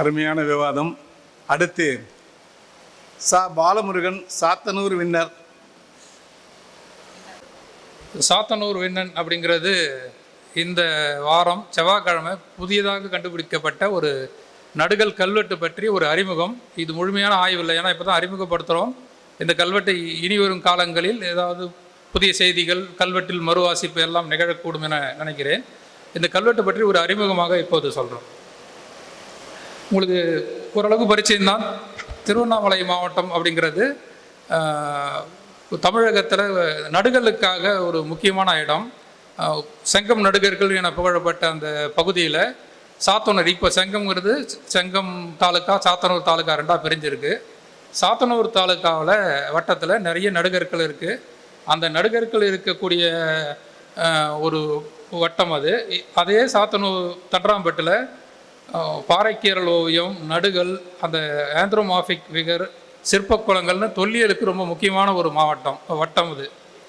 அருமையான விவாதம். அடுத்து சா பாலமுருகன் சாத்தனூர் வின்னர். சாத்தனூர் விண்ணன் அப்படிங்கிறது இந்த வாரம் செவ்வாய்க்கிழமை புதியதாக கண்டுபிடிக்கப்பட்ட ஒரு நடுகல் கல்வெட்டு பற்றி ஒரு அறிமுகம். இது முழுமையான ஆய்வு இல்லை. ஏன்னா இப்போ தான் அறிமுகப்படுத்துகிறோம் இந்த கல்வெட்டை இனி வரும் காலங்களில் ஏதாவது புதிய செய்திகள் கல்வெட்டில் மறுவாசிப்பு எல்லாம் நிகழக்கூடும் என நினைக்கிறேன். இந்த கல்வெட்டு பற்றி ஒரு அறிமுகமாக இப்போது சொல்கிறோம் உங்களுக்கு ஓரளவுக்கு பரிச்சயம் தான் திருவண்ணாமலை மாவட்டம் அப்படிங்கிறது தமிழகத்தில் நடுகலுக்காக ஒரு முக்கியமான இடம். செங்கம் நடுகர்கள் என புகழப்பட்ட அந்த பகுதியில் சாத்தனூர். இப்போ செங்கம்ங்கிறது செங்கம் தாலுக்கா சாத்தனூர் தாலுக்கா ரெண்டாக பிரிஞ்சிருக்கு. சாத்தனூர் தாலுக்காவில் வட்டத்தில் நிறைய நடுகர்கள் இருக்குது அந்த நடுகர்கள் இருக்கக்கூடிய ஒரு வட்டம் அது. அதே சாத்தனூர் தட்ராம்பட்டில் பாறைக்கீரல் ஓவியம் நடுகள் அந்த ஆந்த்ரோமாஃபிக் விகர் சிற்பக்குளங்கள்னு தொல்லியலுக்கு ரொம்ப முக்கியமான ஒரு மாவட்டம் வட்டம் இது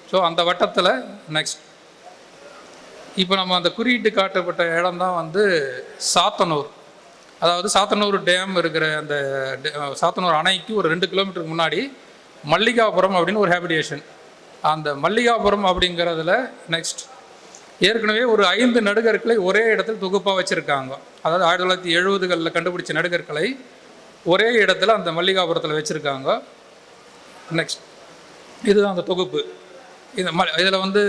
ஸோ அந்த வட்டத்தில் நெக்ஸ்ட் இப்போ நம்ம அந்த குறியீட்டு காட்டப்பட்ட இடம் தான் வந்து சாத்தனூர். அதாவது சாத்தனூர் டேம் இருக்கிற அந்த டே- சாத்தனூர் அணைக்கு ஒரு ரெண்டு கிலோமீட்டருக்கு முன்னாடி மல்லிகாபுரம் அப்படின்னு ஒரு ஹேபிடேஷன் அந்த மல்லிகாபுரம் அப்படிங்கிறதுல நெக்ஸ்ட் ஏற்கனவே ஒரு ஐந்து நடுகர்களை ஒரே இடத்தில் தொகுப்பாக வச்சுருக்காங்க. அதாவது ஆயிரத்தி தொள்ளாயிரத்தி எழுபதுகளில் கண்டுபிடிச்ச நடுகர்களை ஒரே இடத்துல அந்த மல்லிகாபுரத்தில் வச்சுருக்காங்க. நெக்ஸ்ட் இதுதான் அந்த தொகுப்பு. இந்த ம இதில் வந்து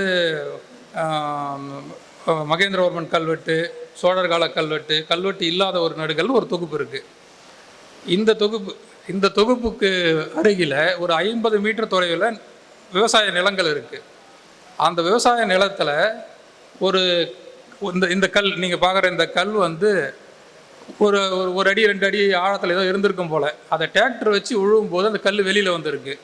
மகேந்திரவர்மன் கல்வெட்டு சோழர் கால கல்வெட்டு கல்வெட்டு இல்லாத ஒரு நடுகல்னு ஒரு தொகுப்பு இருக்குது இந்த தொகுப்பு இந்த தொகுப்புக்கு அருகில் ஒரு ஐம்பது மீட்டர் தொலைவில் விவசாய நிலங்கள் இருக்குது அந்த விவசாய நிலத்தில் ஒரு இந்த இந்த கல் நீங்கள் பார்க்குற இந்த கல் வந்து ஒரு ஒரு- ஒரு அடி ரெண்டு அடி ஆழத்தில் ஏதோ இருந்திருக்கும் போல். அதை டிராக்டர் வச்சு உழுவும் போது அந்த கல் வெளியில் வந்திருக்கு.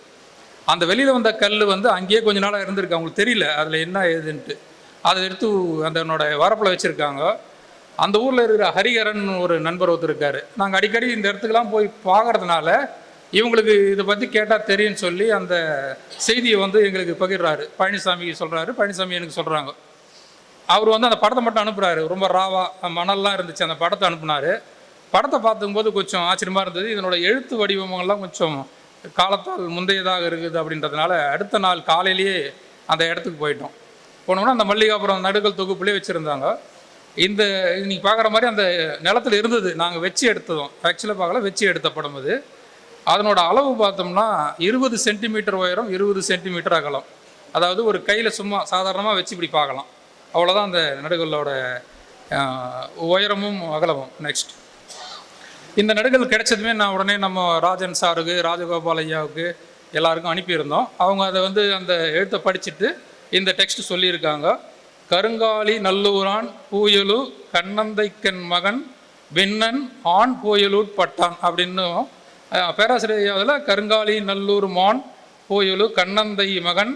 அந்த வெளியில் வந்த கல் வந்து அங்கேயே கொஞ்ச நாளாக இருந்திருக்கு. அவங்களுக்கு தெரியல அதில் என்ன ஏதுன்ட்டு. அதை எடுத்து அதனோட வரப்பில் வச்சுருக்காங்க. அந்த ஊரில் இருக்கிற ஹரிஹரன் ஒரு நண்பர் ஒருத்தர் இருக்கார். நாங்கள் அடிக்கடி இந்த இடத்துக்குலாம் போய் பார்க்கறதுனால இவங்களுக்கு இதை பற்றி கேட்டால் தெரியும்னு சொல்லி அந்த செய்தியை வந்து எங்களுக்கு பகிர்றாரு. பழனிசாமி சொல்கிறாரு பழனிசாமி எனக்கு சொல்கிறாங்க அவர் வந்து அந்த படத்தை மட்டும் அனுப்புகிறாரு ரொம்ப ராவா மணல்லாம் இருந்துச்சு. அந்த படத்தை அனுப்புனாரு. படத்தை பார்க்கும்போது கொஞ்சம் ஆச்சரியமாக இருந்தது. இதனோட எழுத்து வடிவமெல்லாம் கொஞ்சம் காலத்தால் முந்தையதாக இருக்குது அப்படின்றதுனால அடுத்த நாள் காலையிலேயே அந்த இடத்துக்கு போயிட்டோம். போனோம்னா அந்த மல்லிகாபுரம் நடுகள் தொகுப்புலேயே வச்சுருந்தாங்க. இந்த நீங்கள் பார்க்குற மாதிரி அந்த நிலத்துல இருந்தது. நாங்கள் வச்சு எடுத்ததும். ஆக்சுவலாக பார்க்கல வச்சு எடுத்த படம் அது. அதனோட அளவு பார்த்தோம்னா இருபது சென்டிமீட்டர் உயரம் இருபது சென்டிமீட்டர் அகலம். அதாவது ஒரு கையில் சும்மா சாதாரணமாக வச்சு இப்படி பார்க்கலாம். அவ்வளோதான் அந்த நடுகளோட உயரமும் அகலமும். நெக்ஸ்ட் இந்த நடுகள் கிடைச்சதுமே நான் உடனே நம்ம ராஜன் சாருக்கு ராஜகோபால் ஐயாவுக்கு எல்லாருக்கும் அனுப்பியிருந்தோம். அவங்க அதை வந்து அந்த எழுத்தை படிச்சுட்டு இந்த டெக்ஸ்ட் சொல்லியிருக்காங்க. கருங்காலி நல்லூரான் பூயலு கண்ணந்தைக்கன் மகன் விண்ணன் ஆண் பூயலூர் பட்டான் அப்படின்னு பேராசிரியர் ஐயாவில் கருங்காலி நல்லூர் மான் பூயலு கண்ணந்தை மகன்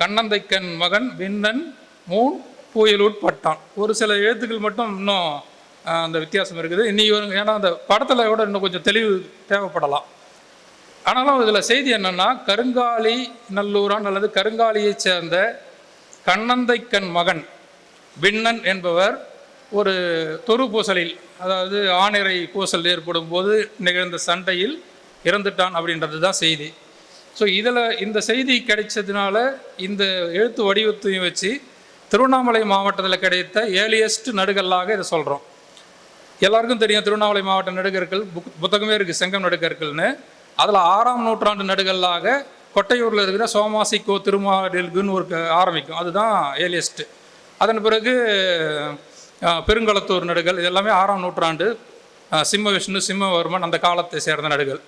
கண்ணந்தைக்கன் மகன் விண்ணன் மூன் புயல் உட்பட்டான். ஒரு சில எழுத்துக்கள் மட்டும் இன்னும் அந்த வித்தியாசம் இருக்குது. இன்னைக்கு ஒரு- ஏன்னா அந்த படத்தில் கூட இன்னும் கொஞ்சம் தெளிவு தேவைப்படலாம். ஆனாலும் இதில் செய்தி என்னன்னா கருங்காலி நல்லூரான் அல்லது கருங்காலியைச் சேர்ந்த கண்ணந்தைக்கண் மகன் விண்ணன் என்பவர் ஒரு தொரு பூசலில் அதாவது ஆணிரை பூசல் ஏற்படும் போது நிகழ்ந்த சண்டையில் இறந்துட்டான் அப்படின்றது தான் செய்தி. ஸோ இதில் இந்த செய்தி கிடைச்சதுனால இந்த எழுத்து வடிவத்தையும் வச்சு திருவண்ணாமலை மாவட்டத்தில் கிடைத்த ஏலியஸ்ட் நடுகல்லாக இதை சொல்கிறோம் எல்லாருக்கும் தெரியும் திருவண்ணாமலை மாவட்ட நடுகர்கள் புக் புத்தகமே இருக்குது செங்கம் நடுகர்கள்னு. அதில் ஆறாம் நூற்றாண்டு நடுகல்லாக கொட்டையூரில் இருக்கிற சோமாசிக்கோ திருமாடெல்குன்னு ஒரு ஆரம்பிக்கும். அதுதான் ஏலியஸ்ட்டு அதன் பிறகு பெருங்கலத்தூர் பெருங்களத்தூர் நடுகள் இது எல்லாமே ஆறாம் நூற்றாண்டு சிம்ம விஷ்ணு சிம்மவர்மன் அந்த காலத்தை சேர்ந்த நடுகள்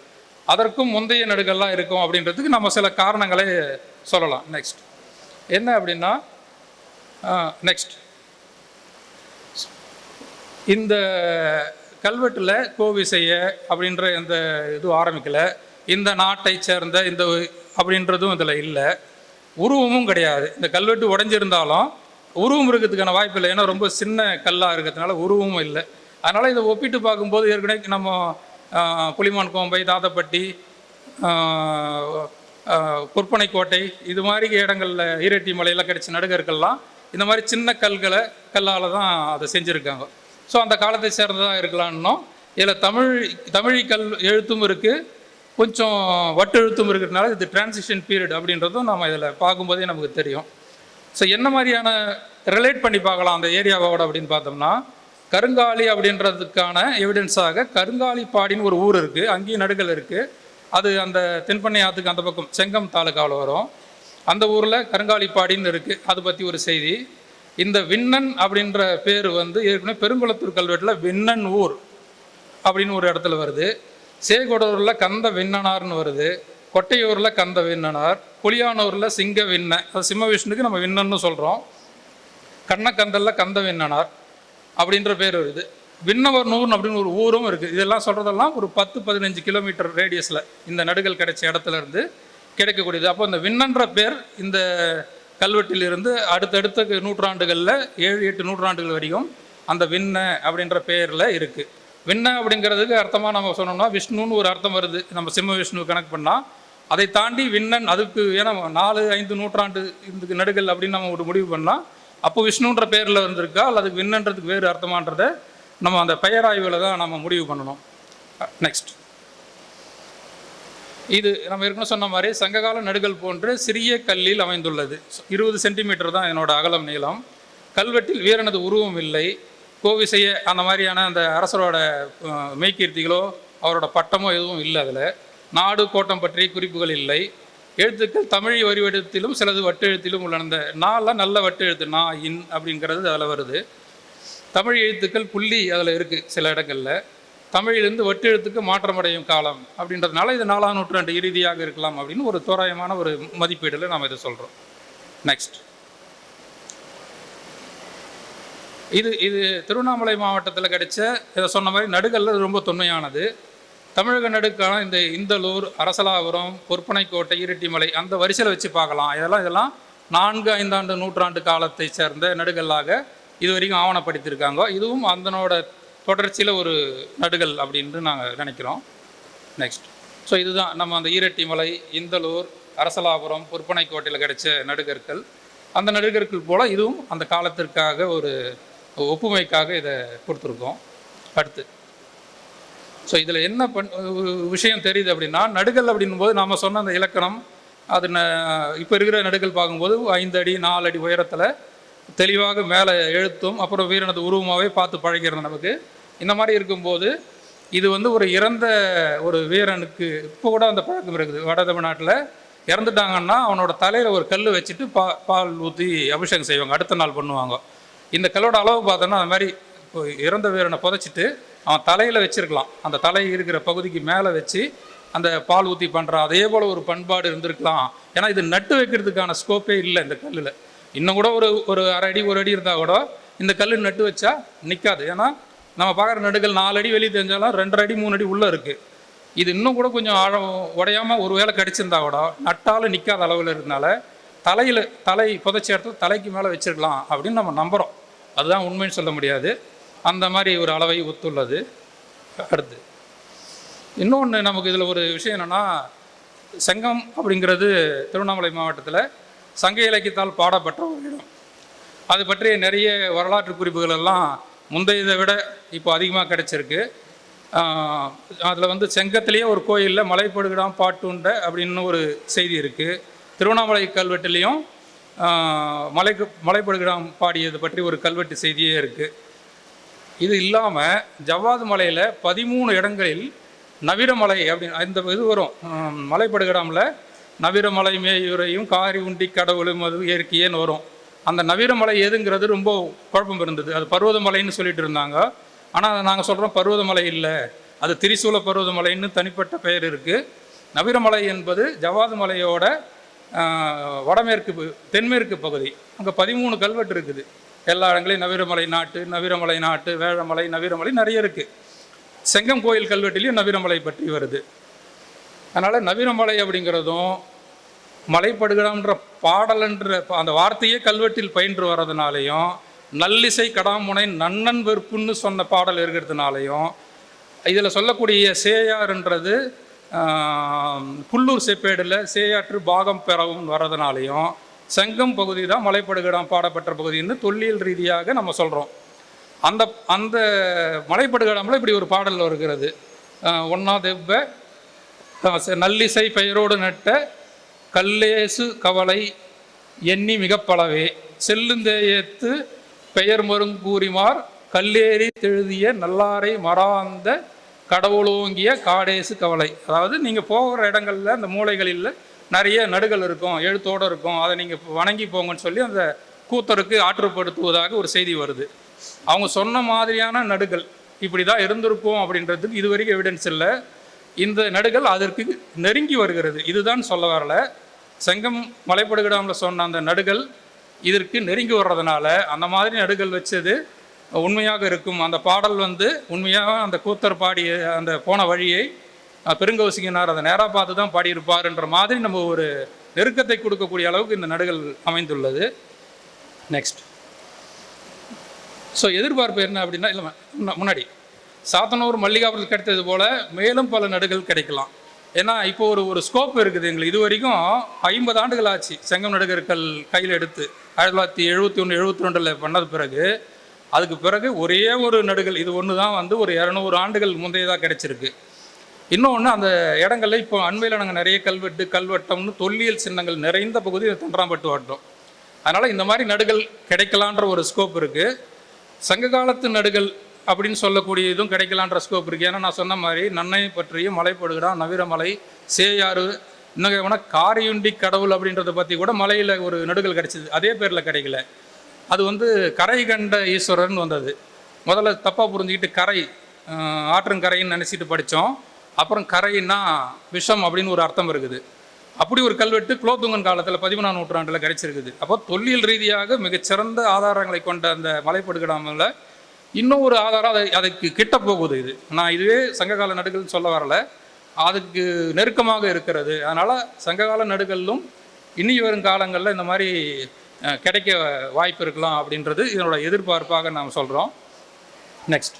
அதற்கும் முந்தைய நடுகள்லாம் இருக்கும் அப்படின்றதுக்கு நம்ம சில காரணங்களை சொல்லலாம். நெக்ஸ்ட் என்ன அப்படின்னா நெக்ஸ்ட் இந்த கல்வெட்டில் கோவிசைய அப்படின்ற இந்த இதுவும் ஆரம்பிக்கலை. இந்த நாட்டை சேர்ந்த இந்த அப்படின்றதும் இதில் இல்லை. உருவமும் கிடையாது. இந்த கல்வெட்டு உடைஞ்சிருந்தாலும் உருவம் இருக்கிறதுக்கான வாய்ப்பு இல்லை. ஏன்னா ரொம்ப சின்ன கல்லாக இருக்கிறதுனால உருவமும் இல்லை. அதனால் இதை ஒப்பிட்டு பார்க்கும்போது ஏற்கனவே நம்ம ஆஹ், புலிமான் கோம்பை தாதப்பட்டி கொற்பனை கோட்டை இது மாதிரி இடங்களில் ஈரட்டி மலையில் கிடைச்ச நடுகர்கள்லாம் இந்த மாதிரி சின்ன கல்களை கல்லால் தான் அதை செஞ்சுருக்காங்க. ஸோ அந்த காலத்தை சேர்ந்ததாக இருக்கலாம்னோ இதில் தமிழ் தமிழ் கல் எழுத்தும் இருக்குது கொஞ்சம் வட்டு எழுத்தும் இருக்கிறதுனால இது டிரான்சிஷன் பீரியட் அப்படின்றதும் நம்ம இதில் பார்க்கும்போதே நமக்கு தெரியும். ஸோ என்ன மாதிரியான ரிலேட் பண்ணி பார்க்கலாம் அந்த ஏரியாவோட அப்படின்னு பார்த்தோம்னா கருங்காலி அப்படின்றதுக்கான எவிடன்ஸாக கருங்காலி பாடின்னு ஒரு ஊர் இருக்குது அங்கேயும் நடுகள் இருக்குது அது அந்த தென்பண்ணை ஆற்றுக்கு அந்த பக்கம் செங்கம் தாலுக்காவில் வரும். அந்த ஊரில் கருங்காலிப்பாடின்னு இருக்குது அதை பற்றி ஒரு செய்தி. இந்த விண்ணன் அப்படின்ற பேர் வந்து ஏற்கனவே பெருங்குளத்தூர் கல்வெட்டில் விண்ணன் ஊர் அப்படின்னு ஒரு இடத்துல வருது. சேகொடூரில் கந்த விண்ணனார்னு வருது. கொட்டையூரில் கந்த விண்ணனார். புளியானூரில் சிங்க விண்ணன் அது சிம்ம விஷ்ணுக்கு நம்ம விண்ணன்னு சொல்கிறோம் கண்ணக்கந்தலில் கந்த விண்ணனார் அப்படின்ற பேர் வருது. விண்ணவர் விண்ணவர்னூர் அப்படின்னு ஒரு ஊரும் இருக்குது இதெல்லாம் சொல்கிறதெல்லாம் ஒரு பத்து பதினஞ்சு கிலோமீட்டர் ரேடியஸில் இந்த நடுகள் கிடைச்ச இடத்துல இருந்து கிடைக்கக்கூடியது. அப்போ இந்த விண்ணன்ற பேர் இந்த கல்வெட்டிலிருந்து அடுத்தடுத்த நூற்றாண்டுகளில் ஏழு எட்டு நூற்றாண்டுகள் வரைக்கும் அந்த விண்ண அப்படின்ற பெயரில் இருக்குது விண்ண அப்படிங்கிறதுக்கு அர்த்தமாக நம்ம சொன்னோம்னா விஷ்ணுன்னு ஒரு அர்த்தம் வருது. நம்ம சிம்ம விஷ்ணு கணக்கு பண்ணால் அதை தாண்டி விண்ணன் அதுக்கு ஏன்னா நாலு ஐந்து நூற்றாண்டு இதுக்கு நடுகள் அப்படின்னு நம்ம ஒரு முடிவு பண்ணால் அப்போ விஷ்ணுன்ற பேரில் வந்திருக்கா அல்லது விண்ணன்றதுக்கு வேறு அர்த்தமான்றதை நம்ம அந்த பெயராய்வில் தான் நம்ம முடிவு பண்ணணும். நெக்ஸ்ட் இது நம்ம ஏற்கனவே சொன்ன மாதிரி சங்ககால நடுகள் போன்று சிறிய கல்லில் அமைந்துள்ளது. இருபது சென்டிமீட்டர் தான் இதனோட அகலம் நீளம். கல்வெட்டில் வீரனது உருவம் இல்லை. கோவிசைய அந்த மாதிரியான அந்த அரசரோட மெய்கீர்த்திகளோ அவரோட பட்டமோ எதுவும் இல்லை அதில். நாடு கோட்டம் பற்றிய குறிப்புகள் இல்லை. எழுத்துக்கள் தமிழ் வரிவெடுத்திலும் சிலது வட்டெழுத்திலும் உள்ளன. நாளில் நாலாம் நல்ல வட்டெழுத்து நா இன் அப்படிங்கிறது அதில் வருது. தமிழ் எழுத்துக்கள் புள்ளி அதில் இருக்குது சில இடங்களில். தமிழிலிருந்து வட்டெழுத்துக்கு மாற்றமடையும் காலம் அப்படின்றதுனால இது நாலாம் நூற்றாண்டு இறுதியாக இருக்கலாம் அப்படின்னு ஒரு தோராயமான ஒரு மதிப்பீடில் நாம் இதை சொல்கிறோம் நெக்ஸ்ட் இது இது திருவண்ணாமலை மாவட்டத்தில் கிடைச்ச இதை சொன்ன மாதிரி நடுகல்ல ரொம்ப தொன்மையானது. தமிழக நடுக்கான இந்த இந்தலூர் அரசலாபுரம் பொற்பனைக்கோட்டை இருட்டிமலை அந்த வரிசையில் வச்சு பார்க்கலாம். இதெல்லாம் இதெல்லாம் நான்கு ஐந்தாண்டு நூற்றாண்டு காலத்தை சேர்ந்த நடுகல்லாக இது வரைக்கும் ஆவணப்படுத்தியிருக்காங்க. இதுவும் அதனோட தொடர்ச்சியில் ஒரு நடுகள் அப்படின்ட்டு நாங்கள் நினைக்கிறோம். நெக்ஸ்ட் ஸோ இதுதான். நம்ம அந்த ஈரட்டிமலை இந்தலூர் அரசலாபுரம் பொற்பனைக்கோட்டையில் கிடைச்ச நடுகற்கள். அந்த நடுகற்கள் போல் இதுவும் அந்த காலத்திற்காக ஒரு ஒப்புமைக்காக இதை கொடுத்துருக்கோம். அடுத்து. ஸோ இதில் என்ன பண் விஷயம் தெரியுது அப்படின்னா நடுகள் அப்படின்னும்போது நாம் சொன்ன அந்த இலக்கணம் அது இப்போ இருக்கிற நடுகள் பார்க்கும்போது ஐந்து அடி நாலு அடி உயரத்தில் தெளிவாக மேலே எழுத்தும் அப்புறம் வீரனது உருவமாகவே பார்த்து பழகிறது நமக்கு. இந்த மாதிரி இருக்கும்போது இது வந்து ஒரு இறந்த ஒரு வீரனுக்கு இப்போ கூட அந்த பழக்கம் இருக்குது. வட தமிழ்நாட்டில் இறந்துட்டாங்கன்னா அவனோட தலையில் ஒரு கல் வச்சுட்டு பா பால் ஊற்றி அபிஷேகம் செய்வாங்க. அடுத்த நாள் பண்ணுவாங்க. இந்த கல்லோட அளவு பார்த்தோன்னா அந்த மாதிரி இப்போ இறந்த வீரனை புதைச்சிட்டு அவன் தலையில் வச்சிருக்கலாம். அந்த தலை இருக்கிற பகுதிக்கு மேலே வச்சு அந்த பால் ஊற்றி பண்ணுற அதே போல் ஒரு பண்பாடு இருந்திருக்கலாம். ஏன்னா இது நட்டு வைக்கிறதுக்கான ஸ்கோப்பே இல்லை இந்த கல்லில். இன்னும் கூட ஒரு ஒரு அரை அடி ஒரு அடி இருந்தால் கூட இந்த கல் நட்டு வச்சா நிற்காது ஏன்னா நம்ம பார்க்குற நடுகள் நாலு அடி வெளியே தெரிஞ்சாலும் ரெண்டரை அடி மூணு அடி உள்ளே இருக்குது இது இன்னும் கூட கொஞ்சம் ஆழம் உடையாமல் ஒரு வேளை கடிச்சிருந்தா கூட நட்டாலும் நிற்காத அளவில் இருந்தால தலையில் தலை புதைச்ச இடத்துல தலைக்கு மேலே வச்சிருக்கலாம் அப்படின்னு நம்ம நம்புகிறோம் அதுதான் உண்மைன்னு சொல்ல முடியாது. அந்த மாதிரி ஒரு அளவை ஒத்துள்ளது. அடுத்து. இன்னொன்று நமக்கு இதில் ஒரு விஷயம் என்னென்னா செங்கம் அப்படிங்கிறது திருவண்ணாமலை மாவட்டத்தில் சங்க இலக்கியத்தால் பாடப்பட்ட ஒரு இடம் அது பற்றிய நிறைய வரலாற்று குறிப்புகள் எல்லாம் முந்தையதை விட இப்போ அதிகமாக கிடைச்சிருக்கு. அதில் வந்து செங்கத்திலேயே ஒரு கோயிலில் மலைப்படுகிடாம் பாட்டுண்ட அப்படின்னு ஒரு செய்தி இருக்குது திருவண்ணாமலை கல்வெட்டுலேயும் மலைக்கு மலைப்படுகிடாம் பாடியது பற்றி ஒரு கல்வெட்டு செய்தியே இருக்குது இது இல்லாமல் ஜவ்வாது மலையில் பதிமூணு இடங்களில் நவீனமலை அப்படின்னு இந்த இது வரும். மலைப்படுகிடாமில் நவீரமலை மேயூரையும் காரி உண்டி கடவுளும் அது இயற்கையேன்னு வரும் அந்த நவீரமலை எதுங்கிறது ரொம்ப குழப்பம் இருந்தது. அது பருவதமலைன்னு சொல்லிட்டு இருந்தாங்க. ஆனால் அதை நாங்கள் சொல்கிறோம் பருவதமலை இல்லை. அது திரிசூல பருவதமலைன்னு தனிப்பட்ட பெயர் இருக்குது நவீரமலை என்பது ஜவாது மலையோட வடமேற்கு தென்மேற்கு பகுதி. அங்கே பதிமூணு கல்வெட்டு இருக்குது. எல்லா இடங்களையும் நவீரமலை நாட்டு நவீரமலை நாட்டு வேழமலை நவீரமலை நிறைய இருக்குது செங்கம் கோயில் கல்வெட்டுலேயும் நவீரமலை பற்றி வருது. அதனால் நவீனமலை அப்படிங்கிறதும் மலைப்படுகிறான்ற பாடல்ன்ற அந்த வார்த்தையே கல்வெட்டில் பயின்று வர்றதுனாலையும் நல்லிசை கடாமுனை நன்னன் வெறுப்புன்னு சொன்ன பாடல் இருக்கிறதுனாலையும் இதில் சொல்லக்கூடிய சேயார்ன்றது புல்லூர் செப்பேடில் சேயாற்று பாகம் பெறவும் வர்றதுனாலையும் செங்கம் பகுதி தான் மலைப்படுகிடாம் பாடப்பெற்ற பகுதின்னு தொல்லியல் ரீதியாக நம்ம சொல்கிறோம் அந்த அந்த மலைப்படுகாடாமல் இப்படி ஒரு பாடல் வருகிறது. ஒன்றா தெவ்வ நல்லிசை பெயரோடு நட்ட கல்லேசு கவலை எண்ணி மிகப்பளவே. செல்லுந்தேயத்து பெயர் மருங்கூறிமார் கல்லேறி தெழுதிய நல்லாரை மறாந்த கடவுளோங்கிய காடேசு கவலை. அதாவது நீங்கள் போகிற இடங்களில் அந்த மூலைகளில் நிறைய நடுகள் இருக்கும் எழுத்தோடு இருக்கும். அதை நீங்கள் வணங்கி போங்கன்னு சொல்லி அந்த கூத்தருக்கு ஆற்றுப்படுத்துவதாக ஒரு செய்தி வருது. அவங்க சொன்ன மாதிரியான நடுகள் இப்படி தான் இருந்திருக்கும் அப்படின்றதுக்கு இது வரைக்கும் எவிடன்ஸ் இல்லை. இந்த நடுகள் அதற்கு நெருங்கி வருகிறது. இதுதான் சொல்ல வரல. செங்கம் மலைப்படுகிடாமல் சொன்ன அந்த நடுகள் இதற்கு நெருங்கி வர்றதுனால அந்த மாதிரி நடுகள் வச்சது உண்மையாக இருக்கும். அந்த பாடல் வந்து உண்மையாக அந்த கூத்தர் பாடிய அந்த போன வழியை அஹ், பெருங்கௌசிகனார் அதை நேராக பார்த்து தான் பாடியிருப்பார்ன்ற மாதிரி நம்ம ஒரு நெருக்கத்தை கொடுக்கக்கூடிய அளவுக்கு இந்த நடுகள் அமைந்துள்ளது. நெக்ஸ்ட் ஸோ எதிர்பார்ப்பு என்ன அப்படின்னா இல்லை முன்னாடி. சாத்தனூர் மல்லிகாபுரத்தில் கிடைத்தது போல் மேலும் பல நடுகள் கிடைக்கலாம். ஏன்னா இப்போ ஒரு ஒரு ஸ்கோப் இருக்குது எங்களுக்கு. இது வரைக்கும் ஐம்பது ஆண்டுகள் ஆச்சு செங்கம் நடுகர்கள் கையில் எடுத்து. ஆயிரத்தி தொள்ளாயிரத்தி எழுபத்தி ஒன்று எழுபத்தி ரெண்டில் பண்ணது பிறகு அதுக்கு பிறகு ஒரே ஒரு நடுகள். இது ஒன்று தான் வந்து ஒரு இரநூறு ஆண்டுகள் முந்தையதாக கிடைச்சிருக்கு. இன்னொன்று அந்த இடங்கள்ல இப்போ அண்மையில் நாங்கள் நிறைய கல்வெட்டு கல்வெட்டம்னு தொல்லியல் சின்னங்கள் நிறைந்த பகுதி தன்றாம்பட்டு தண்டராம்பட்டு வட்டம். அதனால் இந்த மாதிரி நடுகள் கிடைக்கலான்ற ஒரு ஸ்கோப் இருக்குது சங்க காலத்து நடுகள் அப்படின்னு சொல்லக்கூடிய இதுவும் கிடைக்கலான்ற ஸ்கோப் இருக்குது ஏன்னா நான் சொன்ன மாதிரி நன்னை பற்றியும் மலைப்படுகிறா நவீரமலை சேயாறு இன்னும் வேணா காரியுண்டி கடவுள் அப்படின்றத பற்றி கூட மலையில் ஒரு நடுகள் கிடைச்சிது. அதே பேரில் கிடைக்கல. அது வந்து கரை கண்ட ஈஸ்வரர்னு வந்தது. முதல்ல தப்பாக புரிஞ்சுக்கிட்டு கரை ஆற்றங்கரைன்னு நினச்சிட்டு படித்தோம் அப்புறம் கரைன்னா விஷம் அப்படின்னு ஒரு அர்த்தம் இருக்குது. அப்படி ஒரு கல்வெட்டு குலோத்துங்கன் காலத்தில் பதிமூணாம் நூற்றாண்டில் கிடைச்சிருக்குது. அப்போ தொல்லியல் ரீதியாக மிகச்சிறந்த ஆதாரங்களை கொண்ட அந்த மலைப்படுகிடாமல் இன்னும் ஒரு ஆதாரம் அதை அதுக்கு கிட்ட போகுது இது. நான் இதுவே சங்ககால நடுகள்னு சொல்ல வரல. அதுக்கு நெருக்கமாக இருக்கிறது. அதனால் சங்ககால நடுகளிலும் இனி வரும் காலங்களில் இந்த மாதிரி கிடைக்க வாய்ப்பு இருக்கலாம் அப்படின்றது இதனோட எதிர்பார்ப்பாக நாம் சொல்கிறோம் நெக்ஸ்ட்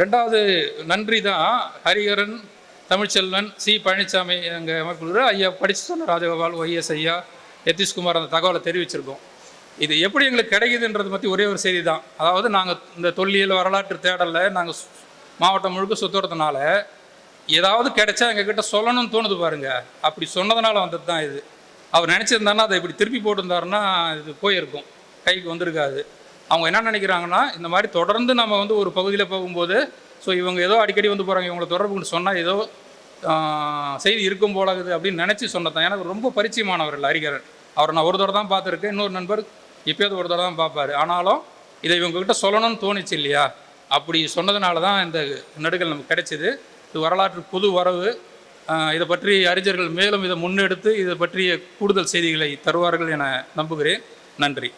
ரெண்டாவது நன்றி தான் ஹரிஹரன் தமிழ்ச்செல்வன் சி பழனிசாமி எங்கள் அமைப்பு ஐயா படித்து சொன்ன ராஜகோபால் ஒய்எஸ் ஐயா யதீஷ்குமார் அந்த தகவலை தெரிவிச்சிருக்கோம். இது எப்படி எங்களுக்கு கிடைக்குதுன்றது பற்றி ஒரே ஒரு செய்தி தான் அதாவது நாங்கள் இந்த தொல்லியல் வரலாற்று தேடலில் நாங்கள் மாவட்டம் முழுக்க சுற்றுறதுனால ஏதாவது கிடைச்சா எங்ககிட்ட சொல்லணும்னு தோணுது பாருங்க. அப்படி சொன்னதுனால வந்தது தான் இது. அவர் நினச்சிருந்தாருன்னா அதை இப்படி திருப்பி போட்டிருந்தாருன்னா இது போயிருக்கும். கைக்கு வந்திருக்காது. அவங்க என்ன நினைக்கிறாங்கன்னா இந்த மாதிரி தொடர்ந்து நம்ம வந்து ஒரு பகுதியில் போகும்போது ஸோ இவங்க ஏதோ அடிக்கடி வந்து போகிறாங்க இவங்களை தொடர்பு சொன்னால் ஏதோ செய்தி இருக்கும் போலாகுது அப்படின்னு நினச்சி சொன்னதான் எனக்கு ரொம்ப பரிச்சயமானவர் இல்லை ஹரிகரன். அவரை நான் ஒரு தடவை தான் பார்த்துருக்கேன். இன்னொரு நண்பர் எப்பயாவது ஒரு தடவை தான் பார்ப்பாரு. ஆனாலும் இதை இவங்ககிட்ட சொல்லணும்னு தோணுச்சு இல்லையா? அப்படி சொன்னதுனால தான் இந்த நடுகள் நமக்கு கிடைச்சிது. இது வரலாற்று புது வரவு. இதை பற்றி அறிஞர்கள் மேலும் இதை முன்னெடுத்து இதை பற்றிய கூடுதல் செய்திகளை தருவார்கள் என நம்புகிறேன். நன்றி.